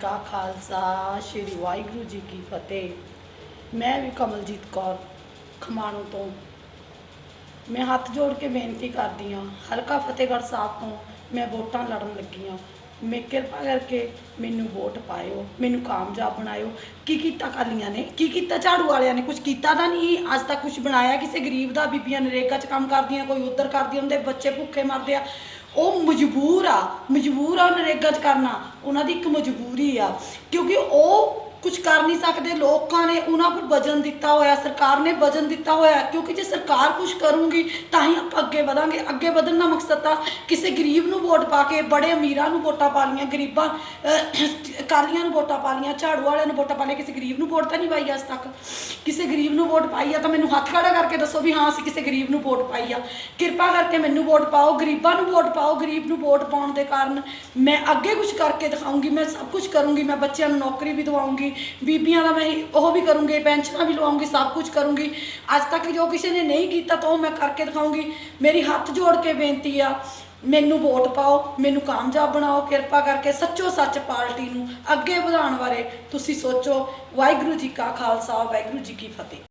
ਕਾ ਖਾਲਸਾ, ਸ੍ਰੀ ਵਾਹਿਗੁਰੂ ਜੀ ਕੀ ਫਤਿਹ। ਮੈਂ ਵੀ ਕਮਲਜੀਤ ਕੌਰ, ਖਮਾਣੋ ਤੋਂ। ਮੈਂ ਹੱਥ ਜੋੜ ਕੇ ਬੇਨਤੀ ਕਰਦੀ ਹਾਂ, ਹਲਕਾ ਫਤਿਹਗੜ੍ਹ ਸਾਹਿਬ ਤੋਂ ਮੈਂ ਵੋਟਾਂ ਲੜਨ ਲੱਗੀ ਹਾਂ। ਮੈਂ ਕਿਰਪਾ ਕਰਕੇ ਮੈਨੂੰ ਵੋਟ ਪਾਇਓ, ਮੈਨੂੰ ਕਾਮਯਾਬ ਬਣਾਇਓ। ਕੀ ਕੀਤਾ ਕਾਲੀਆਂ ਨੇ? ਕੀ ਕੀਤਾ ਝਾੜੂ ਵਾਲਿਆਂ ਨੇ? ਕੁਝ ਕੀਤਾ ਤਾਂ ਨਹੀਂ? ਅੱਜ ਤੱਕ ਕੁਝ ਬਣਾਇਆ ਕਿਸੇ ਗਰੀਬ ਦਾ? ਬੀਬੀਆਂ ਨਰੇਗਾ 'ਚ ਕੰਮ ਕਰਦੀਆਂ, ਕੋਈ ਉੱਧਰ ਕਰਦੀਆਂ ਹੁੰਦੇ ਬੱਚੇ ਭੁੱਖੇ ਮਰਦੇ ਆ। ਉਹ ਮਜਬੂਰ ਆ ਮਜਬੂਰ ਆ ਉਹ ਨਰੇਗਾ 'ਚ ਕਰਨਾ, ਉਹਨਾਂ ਦੀ ਇੱਕ ਮਜਬੂਰੀ ਆ, ਕਿਉਂਕਿ ਉਹ ਕੁਝ ਕਰ ਨਹੀਂ ਸਕਦੇ ਲੋਕਾਂ ਨੇ ਉਹਨਾਂ ਕੋਲ ਵਜਨ ਦਿੱਤਾ ਹੋਇਆ ਸਰਕਾਰ ਨੇ ਵਜਨ ਦਿੱਤਾ ਹੋਇਆ ਕਿਉਂਕਿ ਜੇ ਸਰਕਾਰ ਕੁਝ ਕਰੂਗੀ ਤਾਂ ਹੀ ਆਪਾਂ ਅੱਗੇ ਵਧਾਂਗੇ। ਅੱਗੇ ਵਧਣ ਦਾ ਮਕਸਦ ਤਾਂ ਕਿਸੇ ਗਰੀਬ ਨੂੰ ਵੋਟ ਪਾ ਕੇ ਬੜੇ ਅਮੀਰਾਂ ਨੂੰ ਵੋਟਾਂ ਪਾ ਲੀਆਂ ਗਰੀਬਾਂ ਅਹ, ਅਕਾਲੀਆਂ ਨੂੰ ਵੋਟਾਂ ਪਾ ਲੀਆਂ ਝਾੜੂ ਵਾਲਿਆਂ ਨੂੰ ਵੋਟਾਂ ਪਾ ਲਈਆਂ ਕਿਸੇ ਗਰੀਬ ਨੂੰ ਵੋਟ ਤਾਂ ਨਹੀਂ ਪਾਈ ਅੱਜ ਤੱਕ। ਕਿਸੇ ਗਰੀਬ ਨੂੰ ਵੋਟ ਪਾਈ ਆ ਤਾਂ ਮੈਨੂੰ ਹੱਥ ਖੜਾ ਕਰਕੇ ਦੱਸੋ ਵੀ ਹਾਂ ਅਸੀਂ ਕਿਸੇ ਗਰੀਬ ਨੂੰ ਵੋਟ ਪਾਈ ਆ। ਕਿਰਪਾ ਕਰਕੇ ਮੈਨੂੰ ਵੋਟ ਪਾਓ ਗਰੀਬਾਂ ਨੂੰ ਵੋਟ ਪਾਓ ਗਰੀਬ ਨੂੰ ਵੋਟ ਪਾਉਣ ਦੇ ਕਾਰਨ। ਮੈਂ ਅੱਗੇ ਕੁਝ ਕਰਕੇ ਦਿਖਾਉਂਗੀ ਮੈਂ ਸਭ ਕੁਝ ਕਰੂੰਗੀ ਮੈਂ ਬੱਚਿਆਂ ਨੂੰ ਨੌਕਰੀ ਵੀ ਦਿਵਾਉਂਗੀ ਬੀਬੀਆਂ ਦਾ ਮੈਂ ਉਹ ਵੀ ਕਰੂੰਗੀ, ਪੈਨਸ਼ਨਾਂ ਵੀ ਲਵਾਉਂਗੀ, ਸਭ ਕੁਝ ਕਰੂੰਗੀ। ਅੱਜ ਤੱਕ ਜੋ ਕਿਸੇ ਨੇ ਨਹੀਂ ਕੀਤਾ ਤਾਂ ਉਹ ਮੈਂ ਕਰਕੇ ਦਿਖਾਉਂਗੀ। ਮੇਰੀ ਹੱਥ ਜੋੜ ਕੇ ਬੇਨਤੀ ਆ, ਮੈਨੂੰ ਵੋਟ ਪਾਓ, ਮੈਨੂੰ ਕਾਮਯਾਬ ਬਣਾਓ, ਕਿਰਪਾ ਕਰਕੇ ਸੱਚੋ ਸੱਚ ਪਾਰਟੀ ਨੂੰ ਅੱਗੇ ਵਧਾਉਣ ਬਾਰੇ ਤੁਸੀਂ ਸੋਚੋ। ਵਾਹਿਗੁਰੂ ਜੀ ਕਾ ਖਾਲਸਾ, ਵਾਹਿਗੁਰੂ ਜੀ ਕੀ ਫਤਿਹ।